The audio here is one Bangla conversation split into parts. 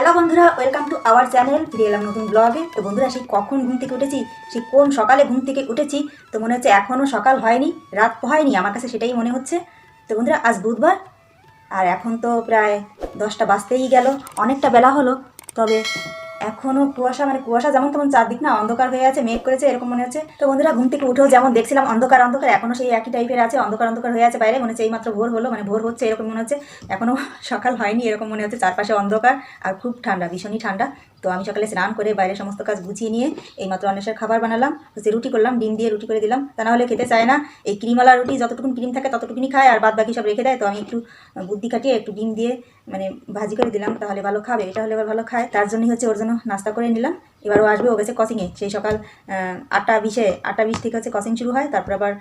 হ্যালো বন্ধুরা, ওয়েলকাম টু আওয়ার চ্যানেল। ফিরে এলাম নতুন ব্লগে। তো বন্ধুরা, সেই কখন ঘুম থেকে উঠেছি, সেই কোন সকালে ঘুম থেকে উঠেছি, তো মনে হচ্ছে এখনও সকাল হয়নি, রাত হয়নি, আমার কাছে সেটাই মনে হচ্ছে। তো বন্ধুরা, আজ বুধবার, আর এখন তো প্রায় দশটা বাজতেই গেল, অনেকটা বেলা হলো, তবে এখনও কুয়াশা মানে কুয়াশা যেমন তেমন চারদিক না অন্ধকার হয়ে আছে, মেঘ করেছে, এরকম মনে হচ্ছে। তো বন্ধুরা, ঘুম থেকে উঠেও যেমন দেখছিলাম অন্ধকার অন্ধকার, এখনও সেই একই টাইপের আছে, অন্ধকার অন্ধকার হয়ে আছে বাইরে, মনে হচ্ছে এইমাত্র ভোর হলো মানে ভোর হচ্ছে, এরকম মনে হচ্ছে। এখনও সকাল হয়নি, এরকম মনে হচ্ছে, চারপাশে অন্ধকার আর খুব ঠান্ডা, ভীষণই ঠান্ডা। তো আমি সকালে স্নান করে বাইরে সমস্ত কাজ গুছিয়ে নিয়ে এইমাত্র অন্বেষের খাবার বানালাম হচ্ছে রুটি করলাম, ডিম দিয়ে রুটি করে দিলাম। তা না হলে খেতে চায় না। এই ক্রিমওয়ালা রুটি যতটুকুন ক্রিম থাকে ততটুকুনি খায়, আর বাদ বাকি সব রেখে দেয়। তো আমি একটু বুদ্ধি কাটিয়ে একটু ডিম দিয়ে মানে ভাজি করে দিলাম, তাহলে ভালো খাবে, এটা হলে ভালো খায়। তার জন্যই হচ্ছে ওর জন্য নাস্তা করে নিলাম। এবার ও আসবে ও গেছে কোচিংয়ে সেই সকাল আটটা বিশে, আটটা বিশ থেকে হচ্ছে কোচিং শুরু হয়। তারপর আবার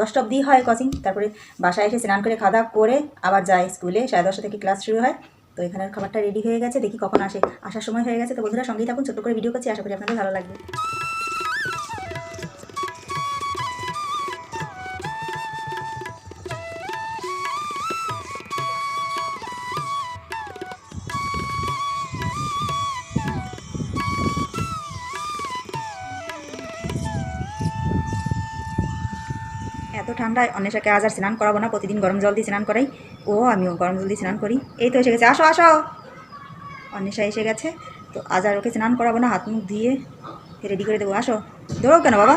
দশটা অবধি হয় কোচিং তারপরে বাসায় এসে স্নান করে খাওয়া দাওয়া করে আবার যায় স্কুলে। সাড়ে দশটা থেকে ক্লাস শুরু হয়। তো এখানের খাবারটা রেডি হয়ে গেছে, দেখি কখন আসে। আসার সময় হয়ে গেছে, তো বন্ধুরা সঙ্গেই থাকুন, ছোট্ট করে ভিডিও করছি, আশা করি আপনাদের ভালো লাগবে। এত ঠান্ডায় অন্বেষাকে আজ আর স্নান করাবো না, প্রতিদিন গরম জল দিয়ে স্নান করাই। ও আমিও গরম জল দিয়ে স্নান করি। এই তো এসে গেছে। আসো আসো। অন্বেষা এসে গেছে। তো আজ আর ওকে স্নান করাবো না হাত মুখ ধুয়ে রেডি করে দেবো। আসো। দৌড়ো কেন বাবা?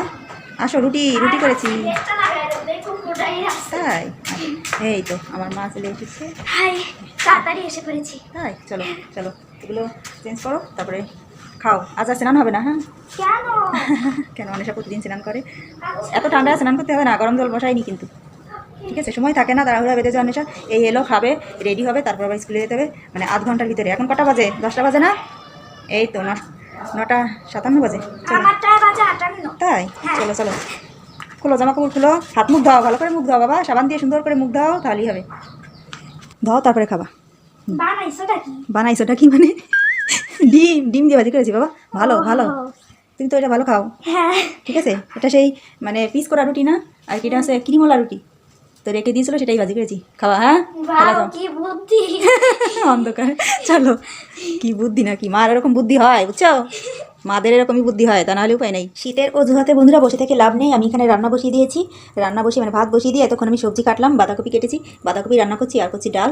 আসো রুটি রুটি করেছি। তাই? এই তো আমার মা চলে এসেছে। তাড়াতাড়ি এসে পড়েছি। তাই? চলো চলো। এগুলো চেঞ্জ করো তারপরে খাও। আজ আর স্নান হবে না হ্যাঁ? কেন? কেন? অনেশা প্রতিদিন স্নান করে। এত ঠান্ডায় স্নান করতে হবে না গরম জল বসাইনি কিন্তু। ঠিক আছে? সময় থাকে না তাড়াহুড়া বেঁধে যাওয়া অনেশা এই এলো খাবে রেডি হবে তারপর আবার স্কুলে যেতে হবে। মানে আধ ঘণ্টার ভিতরে। এখন কটা বাজে? দশটা বাজে না? এই তো ন- নটা সাতান্ন বাজে। তাই? হ্যাঁ। চলো চলো। খুলো জামা কাপড় খুলো। হাত মুখ দাও ভালো করে মুখ দাও বাবা। সাবান দিয়ে সুন্দর করে মুখ দাও তাহলেই হবে। দাও তারপরে খাবা। বানাইছোটা কি? কি মানে? ডিম ডিম দিয়ে ভাজি করেছি বাবা। ভালো ভালো। তুমি তো এটা ভালো খাও। হ্যাঁ। ঠিক আছে? এটা সেই মানে পিস করা রুটি না? আর কি এটা আছে ক্রিমওয়ালা রুটি। তো রেখে দিয়েছিল সেটাই ভাজি করেছি খাওয়া হ্যাঁ? কি বুদ্ধি। অন্ধকার। চলো। কি বুদ্ধি নাকি? মার এরকম বুদ্ধি হয় বুঝছ? মাদের এরকমই বুদ্ধি হয় তা নাহলে উপায় নেই। শীতের অজুহাতে বন্ধুরা বসে থেকে লাভ নেই। আমি এখানে রান্না বসিয়ে দিয়েছি। রান্না বসিয়ে মানে ভাত বসিয়ে দিয়ে এতক্ষণ আমি সবজি কাটলাম বাঁধাকপি কেটেছি। বাঁধাকপি রান্না করছি আর করছি ডাল।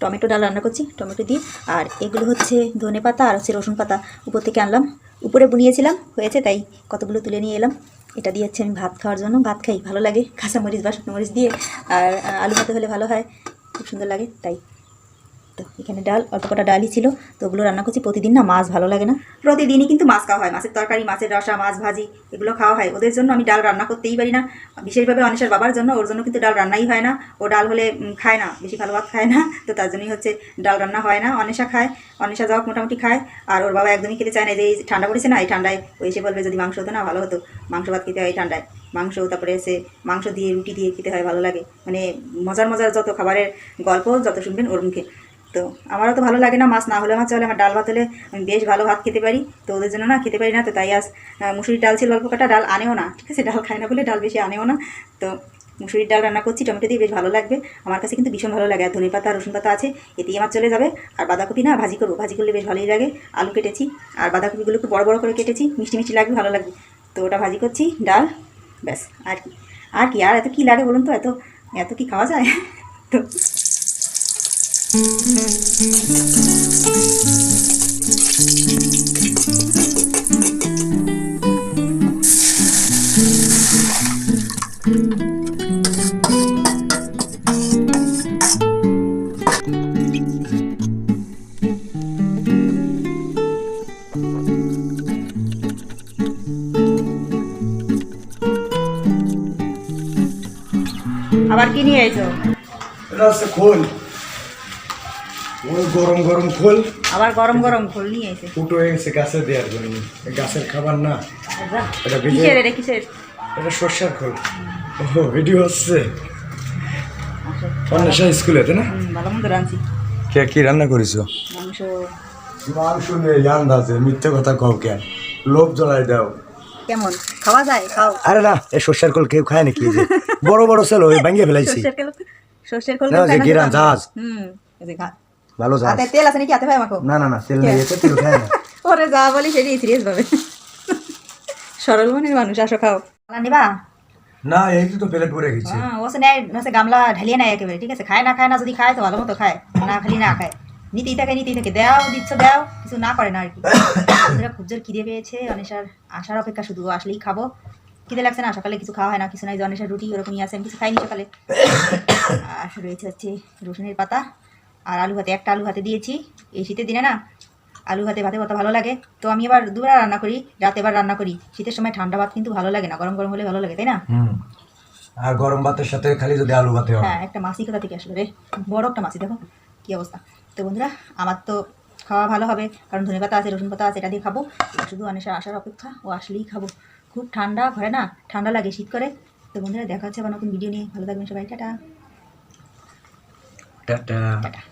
টমেটো ডাল রান্না করছি টমেটো দিয়ে। আর এগুলো হচ্ছে ধনে পাতা আর হচ্ছে রসুন পাতা। উপর থেকে আনলাম। উপরে বুনিয়েছিলাম হয়েছে তাই। কতগুলো তুলে নিয়ে এলাম। এটা দিয়ে হচ্ছে আমি ভাত খাওয়ার জন্য। ভাত খাই, ভালো লাগে। কাঁচামরিচ বা শুকনো মরিচ দিয়ে। আর, আলু ভাতে হলে ভালো হয়। খুব সুন্দর লাগে, তাই। তো এখানে ডাল, অল্প কটা ডালই ছিল, তো ওগুলো রান্না করছি। প্রতিদিন না মাছ ভালো লাগে না। প্রতিদিনই কিন্তু মাছ খাওয়া হয়, মাছের তরকারি, মাছের রসা, মাছ ভাজি, এগুলো খাওয়া হয়। ওদের জন্য আমি ডাল রান্না করতেই পারি না। বিশেষভাবে অনিশার বাবার জন্য, ওর জন্য কিন্তু ডাল রান্নাই হয় না। ও ডাল হলে খায় না, বেশি ভালো ভাত খায় না, তো তার জন্যই হচ্ছে ডাল রান্না হয় না। অনিশা খায়, অনেশা যাওয়া মোটামুটি খায়। আর ওর বাবা একদমই খেতে চায় না যে এই ঠান্ডা পড়েছে না, এই ঠান্ডায় ও এসে বলবে যদি মাংস হতো না, ভালো হতো। মাংস ভাত খেতে হয় এই ঠান্ডায়। মাংস, তারপরে এসে মাংস দিয়ে, রুটি দিয়ে খেতে হয়, ভালো লাগে। মানে মজার মজার যত খাবারের গল্প, যত শুনবেন ওর মুখে। তো আমারও তো ভালো লাগে না মাছ না হলে আমার চলে আমার ডাল ভাত হলে আমি বেশ ভালো ভাত খেতে পারি। তো ওদের জন্য না খেতে পারি না, তো তাই আজ মুসুরির ডাল ছিল, অল্প কাটা ডাল আনেও না, ঠিক আছে? ডাল খায় না বলে ডাল বেশি আনেও না। তো মুসুরির ডাল রান্না করছি, টমেটো দিয়ে বেশ ভালো লাগবে। আমার কাছে কিন্তু ভীষণ ভালো লাগে, আর ধনে পাতা, রসুন পাতা আছে, এতেই আমার চলে যাবে। আর বাঁধাকপি না ভাজি করব, ভাজি করলে বেশ ভালোই লাগে, আলু কেটেছি। আর বাঁধাকপিগুলো একটু বড় বড় করে কেটেছি, মিষ্টি মিষ্টি লাগবে, ভালো লাগবে। তো ওটা ভাজি করছি, ডাল, ব্যাস। আর কি আর কি, আর এত কী লাগে বলুন তো? এত এত কি খাওয়া যায়? তো আবার কি নিয়ে এসো এটা হচ্ছে খোল। ওই গরম গরম খোল। আবার গরম গরম খোল নিয়ে এসে। ফুটো হয়ে গেছে গাছে দেওয়ার জন্য। গাছের খাবার না। এটা কিসের এটা কিসের? এটা সর্ষার খোল। ও ভিডিও হচ্ছে। অন্বেষা স্কুলে তাই না? ভালো মন্দ রাঁধছি। কে কি রান্না করেছ? মাংস। মাংস নিয়ে আন্দাজে মিথ্যে কথা কও কেন? লোভ জ্বলাই দাও। কেমন? খাওয়া যায়? খাও। আরে না এই সর্ষার খোল কেউ খায় নাকি? বড় বড় ছেলে ওই ভাঙিয়ে ফেলাইছি। সর্ষের কেলো সর্ষের খোল না, যে গিরান জাহাজ। হুম এই যে খা- ভালো ঝাল হাতে তেল আছে নাকি হাতে ভাই আমাকে? না না না তেল নেই এতে তেল খায় না। ওরে যা বলি সেটাই সিরিয়াস ভাবে। সরল মনের মানুষ আসো খাও। নিবা? না এই তো প্লেট ভরে গেছে। হ্যাঁ ও সে নেয় না সে গামলা ঢালিয়ে নেয় একেবারে ঠিক আছে? খায় না খায় না যদি খায় তো ভালো মতো খায়। না খালি না খায়। নিতেই থাকে নিতেই থাকে। দেও দিচ্ছ দেও কিছু না করে না আর কি। খুব জোর খিদে পেয়েছে অনেশার আসার অপেক্ষা শুধু আসলেই খাব। খিদে লাগছে না সকালে কিছু খাওয়া হয় না কিছু নাই যে অনেশার রুটি ওরকমই আছে আমি কিছু খাইনি সকালে। আর রয়েছে হচ্ছে রসুনের পাতা। আর আলু ভাতে একটা আলু ভাতে দিয়েছি। এই শীতের দিনে না আলু ভাতে ভাতে কত ভালো লাগে। তো আমি এবার দুবার রান্না করি রাতে এবার রান্না করি। শীতের সময় ঠান্ডা ভাত কিন্তু ভালো লাগে না গরম গরম হলে ভালো লাগে তাই না? আর গরম ভাতের সাথে খালি যদি আলু ভাতে হয়? হ্যাঁ একটা মাছি কোথা থেকে আসলো রে? বড় একটা মাছি দেখো কি অবস্থা। তো বন্ধুরা আমার তো খাওয়া ভালো হবে কারণ ধনে পাতা আছে রসুন পাতা আছে এটা দিয়ে খাব। শুধু অনেশা আসার অপেক্ষা ও আসলেই খাব। খুব ঠান্ডা ঘরে না ঠান্ডা লাগে শীত করে তো বন্ধুরা দেখা হচ্ছে আবার নতুন ভিডিও নিয়ে। ভালো থাকবেন সবাই টাটা। Tata tata